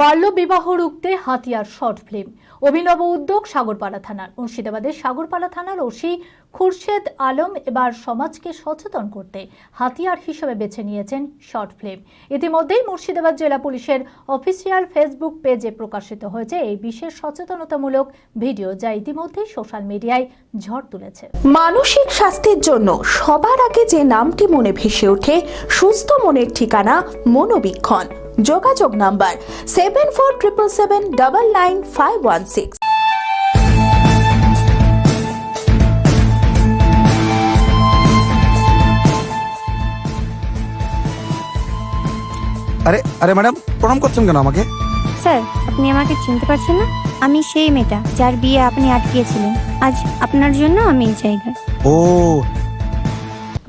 বাল্য বিবাহ রুখতে হাতিয়ার শর্ট ফিল্ম। অভিনব উদ্যোগ সাগরপাড়া থানার। মুর্শিদাবাদের সাগরপাড়া থানার ওসি খুরশেদ আলম এবার সমাজকে সচেতন করতে হাতিয়ার হিসেবে বেছে নিয়েছেন শর্ট ফিল্ম। ইতিমধ্যেই মুর্শিদাবাদ জেলা পুলিশের অফিসিয়াল ফেসবুক পেজে প্রকাশিত হয়েছে এই বিশেষ সচেতনতামূলক ভিডিও, যা ইতিমধ্যেই সোশ্যাল মিডিয়ায় ঝড় তুলেছে। মানসিক স্বাস্থ্যের জন্য সবার আগে যে নামটি মনে ভেসে ওঠে, সুস্থ মনের ঠিকানা মনোবীক্ষণ। যোগাযোগ number seven four triple seven double nine five one six. আরে আরে ম্যাডাম প্রণাম করছেন কেন আমাকে? স্যার আপনি আমাকে চিনতে পারছেন না? আমি সেই মেয়েটা যার বিয়ে আপনি আটকিয়েছিলেন। আজ আপনার জন্য আমি এই জায়গায়। ও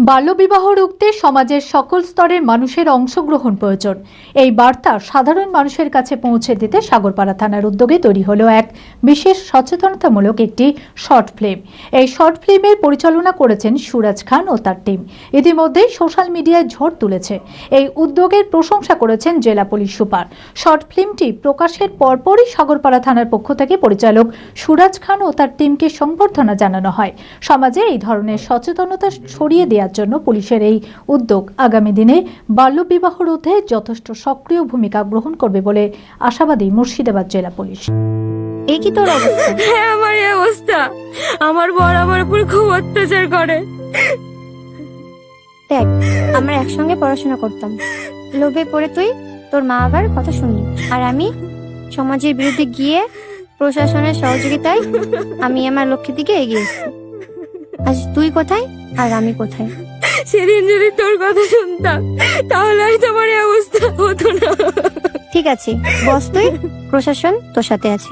বাল্যবিবাহ রুখতে সমাজের সকল স্তরের মানুষের অংশগ্রহণ প্রয়োজন। এই বার্তা সাধারণ মানুষের কাছে পৌঁছে দিতে সাগরপাড়া থানার উদ্যোগে তৈরি হলো এক বিশেষ সচেতনতামূলক একটি শর্ট ফিল্ম এই শর্ট ফিল্মের পরিচালনা করেছেন সুরাজ খান ও তার টিম ইতিমধ্যেই সোশ্যাল মিডিয়ায় ঝড় তুলেছে। এই উদ্যোগের প্রশংসা করেছেন জেলা পুলিশ সুপার। শর্ট ফিল্মটি প্রকাশের পরপরই সাগরপাড়া থানার পক্ষ থেকে পরিচালক সুরাজ খান ও তার টিমকে সংবর্ধনা জানানো হয়। সমাজে এই ধরনের সচেতনতা ছড়িয়ে দেওয়ার জন্য পুলিশের এই উদ্যোগ আগামী দিনে বাল্যবিবাহ রোধে যথেষ্ট সক্রিয় ভূমিকা গ্রহণ করবে বলে আশাবাদী মুর্শিদাবাদ জেলা পুলিশ। এই কি তোর অবস্থা? হ্যাঁ আমার এই অবস্থা। আমার বর আমার উপর খুব অত্যাচার করে। দেখ আমরা একসঙ্গে পড়াশোনা করতাম। লোভে পড়ে তুই তোর মা বাবার কথা শুনলি। আর আমি সমাজের বিরুদ্ধে গিয়ে প্রশাসনের সহযোগিতায় আমি আমার লক্ষ্যের দিকে এগিয়ে এসেছি। আজ তুই কোথায় আর আমি কোথায়? সেদিন যদি তোর কথা শুনতাম তাহলে হয়তো আমার এই অবস্থা হতো না। ঠিক আছে বস তুই প্রশাসন তোর সাথে আছে।